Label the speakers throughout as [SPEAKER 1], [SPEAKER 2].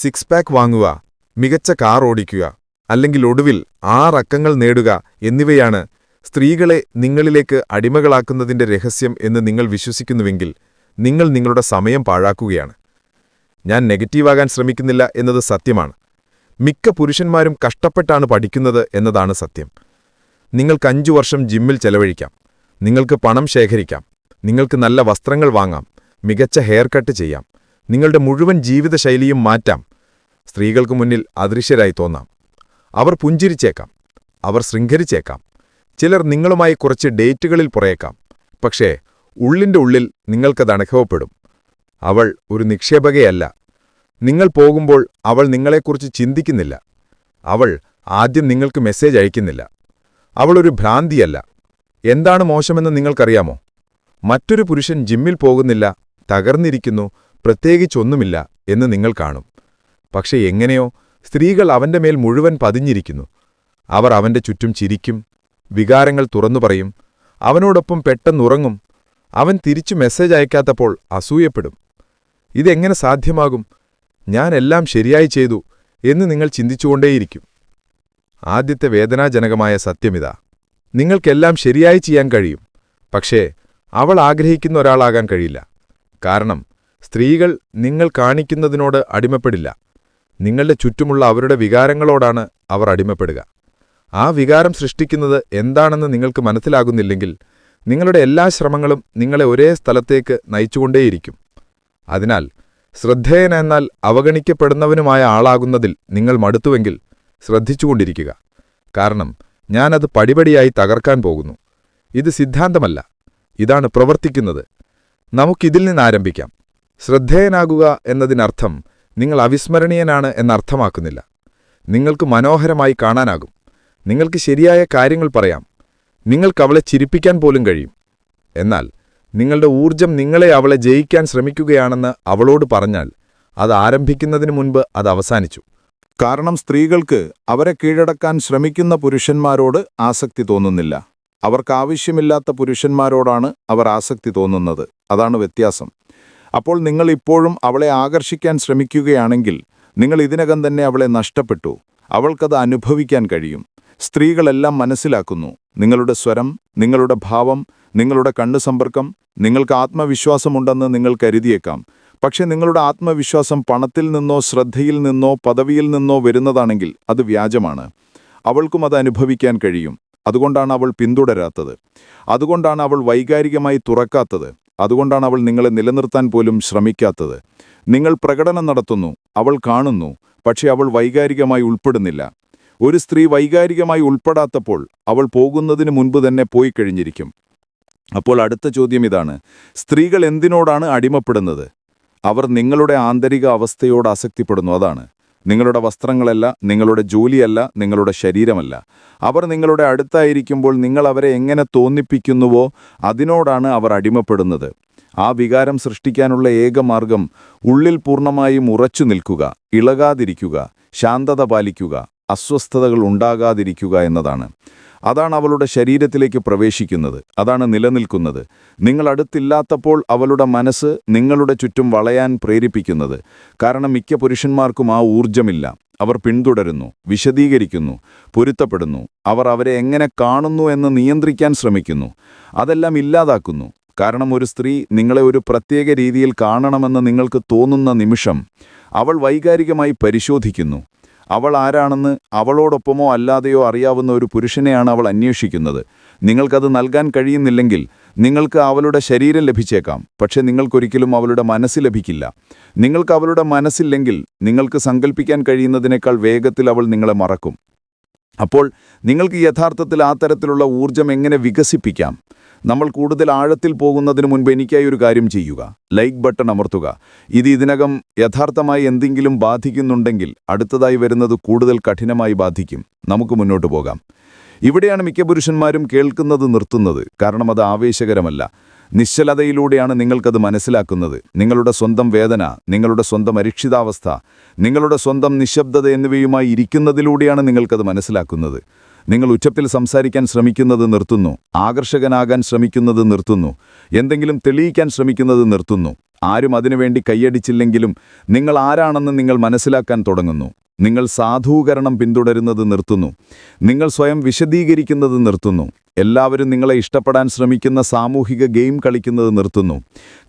[SPEAKER 1] Six pack വാങ്ങുക മികച്ച car ഓടിക്കുക അല്ലെങ്കിൽ ഒടുവിൽ ആറക്കങ്ങൾ നേടുക എന്നിവയാണ് സ്ത്രീകളെ നിങ്ങളിലേക്ക് അടിമകളാക്കുന്നതിന്റെ രഹസ്യം എന്ന് നിങ്ങൾ വിശ്വസിക്കുന്നുവെങ്കിൽ നിങ്ങൾ നിങ്ങളുടെ സമയം പാഴാക്കുകയാണ്. ഞാൻ നെഗറ്റീവാകാൻ ശ്രമിക്കുന്നില്ല എന്നത് സത്യമാണ്. മിക്ക പുരുഷന്മാരും കഷ്ടപ്പെട്ടാണ് പഠിക്കുന്നത് എന്നതാണ് സത്യം. നിങ്ങൾക്ക് അഞ്ചു വർഷം ജിമ്മിൽ ചെലവഴിക്കാം നിങ്ങൾക്ക് പണം ശേഖരിക്കാം നിങ്ങൾക്ക് നല്ല വസ്ത്രങ്ങൾ വാങ്ങാം മികച്ച ഹെയർ കട്ട് ചെയ്യാം നിങ്ങളുടെ മുഴുവൻ ജീവിതശൈലിയും മാറ്റാം സ്ത്രീകൾക്ക് മുന്നിൽ അദൃശ്യരായി തോന്നാം. അവർ പുഞ്ചിരിച്ചേക്കാം. അവർ ശൃംഖരിച്ചേക്കാം. ചിലർ നിങ്ങളുമായി കുറച്ച് ഡേറ്റുകളിൽ പുറയേക്കാം. പക്ഷേ ഉള്ളിന്റെ ഉള്ളിൽ നിങ്ങൾക്കത് അനുഭവപ്പെടും. അവൾ ഒരു നിക്ഷേപകയല്ല. നിങ്ങൾ പോകുമ്പോൾ അവൾ നിങ്ങളെക്കുറിച്ച് ചിന്തിക്കുന്നില്ല. അവൾ ആദ്യം നിങ്ങൾക്ക് മെസ്സേജ് അയക്കുന്നില്ല. അവളൊരു ഭ്രാന്തിയല്ല. എന്താണ് മോശമെന്ന് നിങ്ങൾക്കറിയാമോ? മറ്റൊരു പുരുഷൻ ജിമ്മിൽ പോകുന്നില്ല തകർന്നിരിക്കുന്നു പ്രത്യേകിച്ചൊന്നുമില്ല എന്ന് നിങ്ങൾ കാണും. പക്ഷെ എങ്ങനെയോ സ്ത്രീകൾ അവന്റെ മേൽ മുഴുവൻ പതിഞ്ഞിരിക്കുന്നു. അവർ അവന്റെ ചുറ്റും ചിരിക്കും വികാരങ്ങൾ തുറന്നു പറയും അവനോടൊപ്പം പെട്ടെന്നുറങ്ങും അവൻ തിരിച്ചു മെസ്സേജ് അയക്കാത്തപ്പോൾ അസൂയപ്പെടും. ഇതെങ്ങനെ സാധ്യമാകും? ഞാൻ എല്ലാം ശരിയായി ചെയ്തു എന്ന് നിങ്ങൾ ചിന്തിച്ചുകൊണ്ടേയിരിക്കും. ആദ്യത്തെ വേദനാജനകമായ സത്യമിതാ. നിങ്ങൾക്കെല്ലാം ശരിയായി ചെയ്യാൻ കഴിയും. പക്ഷേ അവൾ ആഗ്രഹിക്കുന്ന ഒരാളാകാൻ കഴിയില്ല. കാരണം സ്ത്രീകൾ നിങ്ങൾ കാണിക്കുന്നതിനോട് അടിമപ്പെടില്ല. നിങ്ങളുടെ ചുറ്റുമുള്ള അവരുടെ വികാരങ്ങളോടാണ് അവർ അടിമപ്പെടുക. ആ വികാരം സൃഷ്ടിക്കുന്നത് എന്താണെന്ന് നിങ്ങൾക്ക് മനസ്സിലാകുന്നില്ലെങ്കിൽ നിങ്ങളുടെ എല്ലാ ശ്രമങ്ങളും നിങ്ങളെ ഒരേ സ്ഥലത്തേക്ക് നയിച്ചുകൊണ്ടേയിരിക്കും. അതിനാൽ ശ്രദ്ധേയനെന്നാൽ അവഗണിക്കപ്പെടുന്നവനുമായ ആളാകുന്നതിൽ നിങ്ങൾ മടുത്തുവെങ്കിൽ ശ്രദ്ധിച്ചുകൊണ്ടിരിക്കുക. കാരണം ഞാനത് പടിപടിയായി തകർക്കാൻ പോകുന്നു. ഇത് സിദ്ധാന്തമല്ല. ഇതാണ് പ്രവർത്തിക്കുന്നത്. നമുക്കിതിൽ നിന്നാരംഭിക്കാം ശ്രദ്ധേയനാകുക എന്നതിനർത്ഥം നിങ്ങൾ അവിസ്മരണീയനാണ് എന്നർത്ഥമാക്കുന്നില്ല. നിങ്ങൾക്ക് മനോഹരമായി കാണാനാകും. നിങ്ങൾക്ക് ശരിയായ കാര്യങ്ങൾ പറയാം. നിങ്ങൾക്ക് അവളെ ചിരിപ്പിക്കാൻ പോലും കഴിയും. എന്നാൽ നിങ്ങളുടെ ഊർജം നിങ്ങളെ അവളെ ജയിക്കാൻ ശ്രമിക്കുകയാണെന്ന് അവളോട് പറഞ്ഞാൽ അത് ആരംഭിക്കുന്നതിന് മുൻപ് അത് അവസാനിച്ചു.
[SPEAKER 2] കാരണം സ്ത്രീകൾക്ക് അവരെ കീഴടക്കാൻ ശ്രമിക്കുന്ന പുരുഷന്മാരോട് ആസക്തി തോന്നുന്നില്ല. അവർക്ക് ആവശ്യമില്ലാത്ത പുരുഷന്മാരോടാണ് അവർ ആസക്തി തോന്നുന്നത്. അതാണ് വ്യത്യാസം. അപ്പോൾ നിങ്ങൾ ഇപ്പോഴും അവളെ ആകർഷിക്കാൻ ശ്രമിക്കുകയാണെങ്കിൽ നിങ്ങൾ ഇതിനകം തന്നെ അവളെ നഷ്ടപ്പെട്ടു. അവൾക്കത് അനുഭവിക്കാൻ കഴിയും. സ്ത്രീകളെല്ലാം മനസ്സിലാക്കുന്നു. നിങ്ങളുടെ സ്വരം നിങ്ങളുടെ ഭാവം നിങ്ങളുടെ കണ്ണു സമ്പർക്കം നിങ്ങൾക്ക് ആത്മവിശ്വാസമുണ്ടെന്ന് നിങ്ങൾ കരുതിയേക്കാം. പക്ഷെ നിങ്ങളുടെ ആത്മവിശ്വാസം പണത്തിൽ നിന്നോ ശ്രദ്ധയിൽ നിന്നോ പദവിയിൽ നിന്നോ വരുന്നതാണെങ്കിൽ അത് വ്യാജമാണ്. അവൾക്കും അത് അനുഭവിക്കാൻ കഴിയും. അതുകൊണ്ടാണ് അവൾ പിന്തുടരാത്തത്. അതുകൊണ്ടാണ് അവൾ വൈകാരികമായി തുറക്കാത്തത്. അതുകൊണ്ടാണ് അവൾ നിങ്ങളെ നിലനിർത്താൻ പോലും ശ്രമിക്കാത്തത്. നിങ്ങൾ പ്രകടനം നടത്തുന്നു അവൾ കാണുന്നു പക്ഷെ അവൾ വൈകാരികമായി ഉൾപ്പെടുന്നില്ല. ഒരു സ്ത്രീ വൈകാരികമായി ഉൾപ്പെടാത്തപ്പോൾ അവൾ പോകുന്നതിന് മുൻപ് തന്നെ പോയി കഴിഞ്ഞിരിക്കും. അപ്പോൾ അടുത്ത ചോദ്യം ഇതാണ് സ്ത്രീകൾ എന്തിനോടാണ് അടിമപ്പെടുന്നത്? അവർ നിങ്ങളുടെ ആന്തരിക അവസ്ഥയോട് ആസക്തിപ്പെടുന്നു അതാണ്. നിങ്ങളുടെ വസ്ത്രങ്ങളല്ല നിങ്ങളുടെ ജോലിയല്ല നിങ്ങളുടെ ശരീരമല്ല. അവർ നിങ്ങളുടെ അടുത്തായിരിക്കുമ്പോൾ നിങ്ങൾ അവരെ എങ്ങനെ തോന്നിപ്പിക്കുന്നുവോ അതിനോടാണ് അവർ അടിമപ്പെടുന്നത്. ആ വികാരം സൃഷ്ടിക്കാനുള്ള ഏക മാർഗം ഉള്ളിൽ പൂർണമായും ഉറച്ചു നിൽക്കുക ഇളകാതിരിക്കുക ശാന്തത പാലിക്കുക അസ്വസ്ഥതകൾ ഉണ്ടാകാതിരിക്കുക എന്നതാണ്. അതാണ് അവളുടെ ശരീരത്തിലേക്ക് പ്രവേശിക്കുന്നത്. അതാണ് നിലനിൽക്കുന്നത്. നിങ്ങൾ അടുത്തില്ലാത്തപ്പോൾ അവളുടെ മനസ്സ് നിങ്ങളുടെ ചുറ്റും വളയാൻ പ്രേരിപ്പിക്കുന്നത്. കാരണം മിക്ക പുരുഷന്മാർക്കും ആ ഊർജമില്ല അവർ പിന്തുടരുന്നു വിശദീകരിക്കുന്നു പൊരുത്തപ്പെടുന്നു. അവർ അവരെ എങ്ങനെ കാണുന്നു എന്ന് നിയന്ത്രിക്കാൻ ശ്രമിക്കുന്നു. അതെല്ലാം ഇല്ലാതാക്കുന്നു. കാരണം ഒരു സ്ത്രീ നിങ്ങളെ ഒരു പ്രത്യേക രീതിയിൽ കാണണമെന്ന് നിങ്ങൾക്ക് തോന്നുന്ന നിമിഷം അവൾ വൈകാരികമായി പരിശോധിക്കുന്നു. അവൾ ആരാണെന്ന് അവളോടൊപ്പമോ അല്ലാതെയോ അറിയാവുന്ന ഒരു പുരുഷനെയാണ് അവൾ അന്വേഷിക്കുന്നത്. നിങ്ങൾക്കത് നൽകാൻ കഴിയുന്നില്ലെങ്കിൽ നിങ്ങൾക്ക് അവളുടെ ശരീരം ലഭിച്ചേക്കാം പക്ഷേ നിങ്ങൾക്കൊരിക്കലും അവളുടെ മനസ്സ് ലഭിക്കില്ല. നിങ്ങൾക്ക് അവളുടെ മനസ്സില്ലെങ്കിൽ നിങ്ങൾക്ക് സങ്കല്പിക്കാൻ കഴിയുന്നതിനേക്കാൾ വേഗത്തിൽ അവൾ നിങ്ങളെ മറക്കും. അപ്പോൾ നിങ്ങൾക്ക് യഥാർത്ഥത്തിൽ ആ തരത്തിലുള്ള ഊർജം എങ്ങനെ വികസിപ്പിക്കാം? നമ്മൾ കൂടുതൽ ആഴത്തിൽ പോകുന്നതിന് മുൻപ് എനിക്കായി ഒരു കാര്യം ചെയ്യുക. ലൈക്ക് ബട്ടൺ അമർത്തുക. ഇത് ഇതിനകം യഥാർത്ഥമായി എന്തെങ്കിലും ബാധിക്കുന്നുണ്ടെങ്കിൽ അടുത്തതായി വരുന്നത് കൂടുതൽ കഠിനമായി ബാധിക്കും. നമുക്ക് മുന്നോട്ട് പോകാം. ഇവിടെയാണ് മിക്ക പുരുഷന്മാരും കേൾക്കുന്നത് നിർത്തുന്നത്. കാരണം അത് ആവേശകരമല്ല. നിശ്ചലതയിലൂടെയാണ് നിങ്ങൾക്കത് മനസ്സിലാക്കുന്നത്. നിങ്ങളുടെ സ്വന്തം വേദന നിങ്ങളുടെ സ്വന്തം അരക്ഷിതാവസ്ഥ നിങ്ങളുടെ സ്വന്തം നിശബ്ദത എന്നിവയുമായി ഇരിക്കുന്നതിലൂടെയാണ് നിങ്ങൾക്കത് മനസ്സിലാക്കുന്നത്. നിങ്ങൾ ഉച്ചത്തിൽ സംസാരിക്കാൻ ശ്രമിക്കുന്നത് നിർത്തുന്നു ആകർഷകനാകാൻ ശ്രമിക്കുന്നത് നിർത്തുന്നു എന്തെങ്കിലും തെളിയിക്കാൻ ശ്രമിക്കുന്നത് നിർത്തുന്നു. ആരും അതിനുവേണ്ടി കൈയടിച്ചില്ലെങ്കിലും നിങ്ങൾ ആരാണെന്ന് നിങ്ങൾ മനസ്സിലാക്കാൻ തുടങ്ങുന്നു. നിങ്ങൾ സാധൂകരണം പിന്തുടരുന്നത് നിർത്തുന്നു. നിങ്ങൾ സ്വയം വിശദീകരിക്കുന്നത് നിർത്തുന്നു. എല്ലാവരും നിങ്ങളെ ഇഷ്ടപ്പെടാൻ ശ്രമിക്കുന്ന സാമൂഹിക ഗെയിം കളിക്കുന്നത് നിർത്തുന്നു.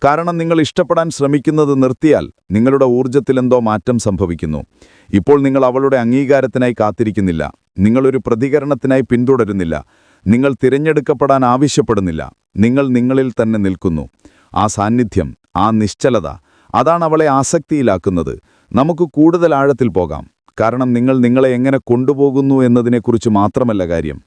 [SPEAKER 2] കാരണം നിങ്ങൾ ഇഷ്ടപ്പെടാൻ ശ്രമിക്കുന്നത് നിർത്തിയാൽ നിങ്ങളുടെ ഊർജത്തിലെന്തോ മാറ്റം സംഭവിക്കുന്നു. ഇപ്പോൾ നിങ്ങൾ അവളുടെ അംഗീകാരത്തിനായി കാത്തിരിക്കുന്നില്ല. നിങ്ങളൊരു പ്രതികരണത്തിനായി പിന്തുടരുന്നില്ല. നിങ്ങൾ തിരഞ്ഞെടുക്കപ്പെടാൻ ആവശ്യപ്പെടുന്നില്ല. നിങ്ങൾ നിങ്ങളിൽ തന്നെ നിൽക്കുന്നു. ആ സാന്നിധ്യം ആ നിശ്ചലത. അതാണ് അവളെ ആസക്തിയിലാക്കുന്നത്. നമുക്ക് കൂടുതൽ ആഴത്തിൽ പോകാം. കാരണം നിങ്ങൾ നിങ്ങളെ എങ്ങനെ കൊണ്ടുപോകുന്നു എന്നതിനെക്കുറിച്ച് മാത്രമല്ല കാര്യം.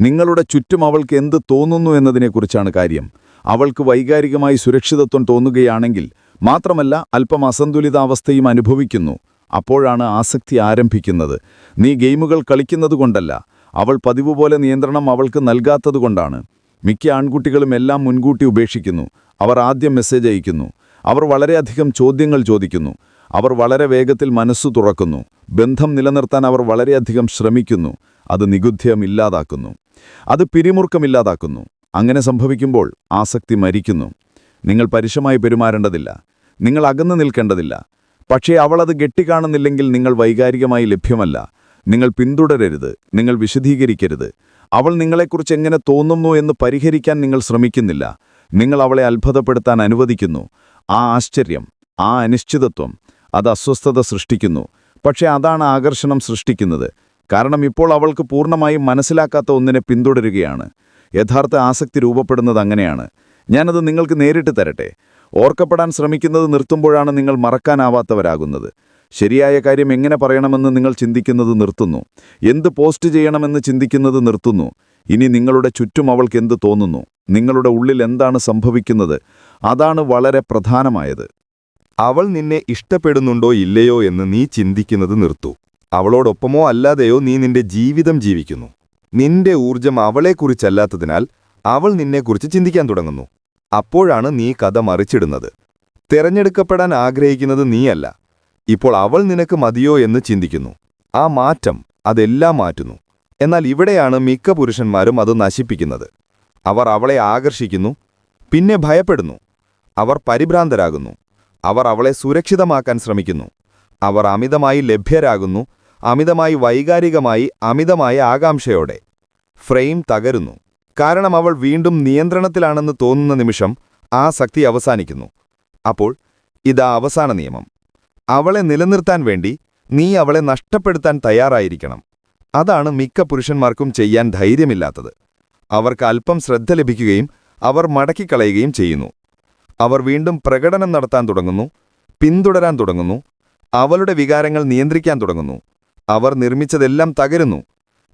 [SPEAKER 2] നിങ്ങളുടെ ചുറ്റും അവൾക്ക് എന്ത് തോന്നുന്നു എന്നതിനെക്കുറിച്ചാണ് കാര്യം. അവൾക്ക് വൈകാരികമായി സുരക്ഷിതത്വം തോന്നുകയാണെങ്കിൽ മാത്രമല്ല അല്പം അസന്തുലിതാവസ്ഥയും അനുഭവിക്കുന്നു. അപ്പോഴാണ് ആസക്തി ആരംഭിക്കുന്നത്. നീ ഗെയിമുകൾ കളിക്കുന്നതുകൊണ്ടല്ല. അവൾ പതിവുപോലെ നിയന്ത്രണം അവൾക്ക് നൽകാത്തതുകൊണ്ടാണ്. മിക്ക ആൺകുട്ടികളും എല്ലാം മുൻകൂട്ടി ഉപേക്ഷിക്കുന്നു. അവർ ആദ്യം മെസ്സേജ് അയക്കുന്നു അവർ വളരെയധികം ചോദ്യങ്ങൾ ചോദിക്കുന്നു. അവർ വളരെ വേഗത്തിൽ മനസ്സു തുറക്കുന്നു. ബന്ധം നിലനിർത്താൻ അവർ വളരെയധികം ശ്രമിക്കുന്നു. അത് നികുദ്ധ്യം ഇല്ലാതാക്കുന്നു. അത് പിരിമുറുക്കമില്ലാതാക്കുന്നു അങ്ങനെ സംഭവിക്കുമ്പോൾ ആസക്തി മരിക്കുന്നു. നിങ്ങൾ പരുഷമായി പെരുമാറേണ്ടതില്ല. നിങ്ങൾ അകന്നു നിൽക്കേണ്ടതില്ല. പക്ഷേ അവൾ അത് ഗെട്ടിക്കാണുന്നില്ലെങ്കിൽ നിങ്ങൾ വൈകാരികമായി ലഭ്യമല്ല. നിങ്ങൾ പിന്തുടരരുത്. നിങ്ങൾ വിശദീകരിക്കരുത്. അവൾ നിങ്ങളെക്കുറിച്ച് എങ്ങനെ തോന്നുന്നു എന്ന് പരിഹരിക്കാൻ നിങ്ങൾ ശ്രമിക്കുന്നില്ല. നിങ്ങൾ അവളെ അത്ഭുതപ്പെടുത്താൻ അനുവദിക്കുന്നു. ആ ആശ്ചര്യം ആ അനിശ്ചിതത്വം അത് അസ്വസ്ഥത സൃഷ്ടിക്കുന്നു. പക്ഷേ അതാണ് ആകർഷണം സൃഷ്ടിക്കുന്നത്. കാരണം ഇപ്പോൾ അവൾക്ക് പൂർണമായും മനസ്സിലാക്കാത്ത ഒന്നിനെ പിന്തുടരുകയാണ്. യഥാർത്ഥ ആസക്തി രൂപപ്പെടുന്നത് അങ്ങനെയാണ്. ഞാനത് നിങ്ങൾക്ക് നേരിട്ട് തരട്ടെ. ഓർക്കപ്പെടാൻ ശ്രമിക്കുന്നത് നിർത്തുമ്പോഴാണ് നിങ്ങൾ മറക്കാനാവാത്തവരാകുന്നത്. ശരിയായ കാര്യം എങ്ങനെ പറയണമെന്ന് നിങ്ങൾ ചിന്തിക്കുന്നത് നിർത്തുന്നു. എന്ത് പോസ്റ്റ് ചെയ്യണമെന്ന് ചിന്തിക്കുന്നത് നിർത്തുന്നു. ഇനി നിങ്ങളുടെ ചുറ്റും അവൾക്ക് എന്ത് തോന്നുന്നു? നിങ്ങളുടെ ഉള്ളിൽ എന്താണ് സംഭവിക്കുന്നത്? അതാണ് വളരെ പ്രധാനമായത്.
[SPEAKER 3] അവൾ നിന്നെ ഇഷ്ടപ്പെടുന്നുണ്ടോ ഇല്ലയോ എന്ന് നീ ചിന്തിക്കുന്നത് നിർത്തു. അവളോടൊപ്പമോ അല്ലാതെയോ നീ നിന്റെ ജീവിതം ജീവിക്കുന്നു. നിന്റെ ഊർജം അവളെക്കുറിച്ചല്ലാത്തതിനാൽ അവൾ നിന്നെക്കുറിച്ച് ചിന്തിക്കാൻ തുടങ്ങുന്നു. അപ്പോഴാണ് നീ കഥ മറിച്ചിടുന്നത്. തിരഞ്ഞെടുക്കപ്പെടാൻ ആഗ്രഹിക്കുന്നത് നീയല്ല. ഇപ്പോൾ അവൾ നിനക്ക് മതിയോ എന്ന് ചിന്തിക്കുന്നു. ആ മാറ്റം അതെല്ലാം മാറ്റുന്നു. എന്നാൽ ഇവിടെയാണ് മിക്ക പുരുഷന്മാരും അത് നശിപ്പിക്കുന്നത്. അവർ അവളെ ആകർഷിക്കുന്നു പിന്നെ ഭയപ്പെടുന്നു. അവർ പരിഭ്രാന്തരാകുന്നു. അവർ അവളെ സുരക്ഷിതമാക്കാൻ ശ്രമിക്കുന്നു. അവർ അമിതമായി ലഭ്യരാകുന്നു അമിതമായി വൈകാരികമായി അമിതമായ ആകാംക്ഷയോടെ. ഫ്രെയിം തകരുന്നു. കാരണം അവൾ വീണ്ടും നിയന്ത്രണത്തിലാണെന്ന് തോന്നുന്ന നിമിഷം ആ ശക്തി അവസാനിക്കുന്നു. അപ്പോൾ ഇതാ അവസാന നിയമം. അവളെ നിലനിർത്താൻ വേണ്ടി നീ അവളെ നഷ്ടപ്പെടുത്താൻ തയ്യാറായിരിക്കണം. അതാണ് മിക്ക പുരുഷന്മാർക്കും ചെയ്യാൻ ധൈര്യമില്ലാത്തത്. അവർക്ക് അല്പം ശ്രദ്ധ ലഭിക്കുകയും അവർ മടക്കിക്കളയുകയും ചെയ്യുന്നു. അവർ വീണ്ടും പ്രകടനം നടത്താൻ തുടങ്ങുന്നു പിന്തുടരാൻ തുടങ്ങുന്നു അവളുടെ വികാരങ്ങൾ നിയന്ത്രിക്കാൻ തുടങ്ങുന്നു. അവർ നിർമ്മിച്ചതെല്ലാം തകരുന്നു.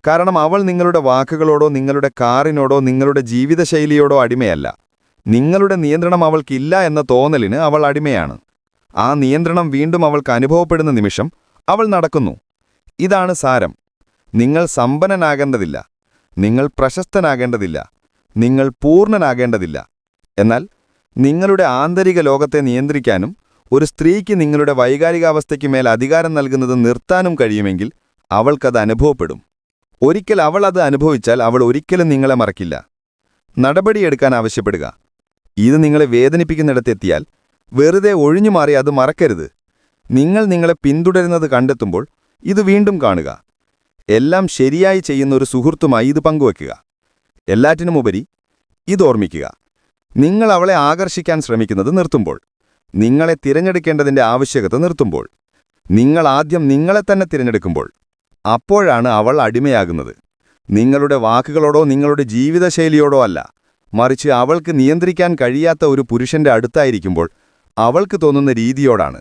[SPEAKER 3] കാരണം അവൾ നിങ്ങളുടെ വാക്കുകളോടോ നിങ്ങളുടെ കാറിനോടോ നിങ്ങളുടെ ജീവിതശൈലിയോടോ അടിമയല്ല. നിങ്ങളുടെ നിയന്ത്രണം അവൾക്കില്ല എന്ന തോന്നലിന് അവൾ അടിമയാണ്. ആ നിയന്ത്രണം വീണ്ടും അവൾക്ക് അനുഭവപ്പെടുന്ന നിമിഷം അവൾ നടക്കുന്നു. ഇതാണ് സാരം. നിങ്ങൾ സമ്പന്നനാകേണ്ടതില്ല. നിങ്ങൾ പ്രശസ്തനാകേണ്ടതില്ല. നിങ്ങൾ പൂർണനാകേണ്ടതില്ല. എന്നാൽ നിങ്ങളുടെ ആന്തരിക ലോകത്തെ നിയന്ത്രിക്കാനും ഒരു സ്ത്രീക്ക് നിങ്ങളുടെ വൈകാരികാവസ്ഥയ്ക്ക് മേൽ അധികാരം നൽകുന്നത് നിർത്താനും കഴിയുമെങ്കിൽ അവൾക്കത് അനുഭവപ്പെടും. ഒരിക്കൽ അവൾ അത് അനുഭവിച്ചാൽ അവൾ ഒരിക്കലും നിങ്ങളെ മറക്കില്ല. നടപടിയെടുക്കാൻ ആവശ്യപ്പെടുക. ഇത് നിങ്ങളെ വേദനിപ്പിക്കുന്നിടത്തെത്തിയാൽ വെറുതെ ഒഴിഞ്ഞുമാറി അത് മറക്കരുത്. നിങ്ങൾ നിങ്ങളെ പിന്തുടരുന്നത് കണ്ടെത്തുമ്പോൾ ഇത് വീണ്ടും കാണുക. എല്ലാം ശരിയായി ചെയ്യുന്ന ഒരു സുഹൃത്തുമായി ഇത് പങ്കുവയ്ക്കുക. എല്ലാറ്റിനുമുപരി ഇതോർമ്മിക്കുക നിങ്ങൾ അവളെ ആകർഷിക്കാൻ ശ്രമിക്കുന്നത് നിർത്തുമ്പോൾ നിങ്ങളെ തിരഞ്ഞെടുക്കേണ്ടതിന്റെ ആവശ്യകത നിർത്തുമ്പോൾ നിങ്ങൾ ആദ്യം നിങ്ങളെ തന്നെ തിരഞ്ഞെടുക്കുമ്പോൾ അപ്പോഴാണ് അവൾ അടിമയാകുന്നത്. നിങ്ങളുടെ വാക്കുകളോടോ നിങ്ങളുടെ ജീവിതശൈലിയോടോ അല്ല മറിച്ച് അവൾക്ക് നിയന്ത്രിക്കാൻ കഴിയാത്ത ഒരു പുരുഷന്റെ അടുത്തായിരിക്കുമ്പോൾ അവൾക്ക് തോന്നുന്ന രീതിയോടാണ്.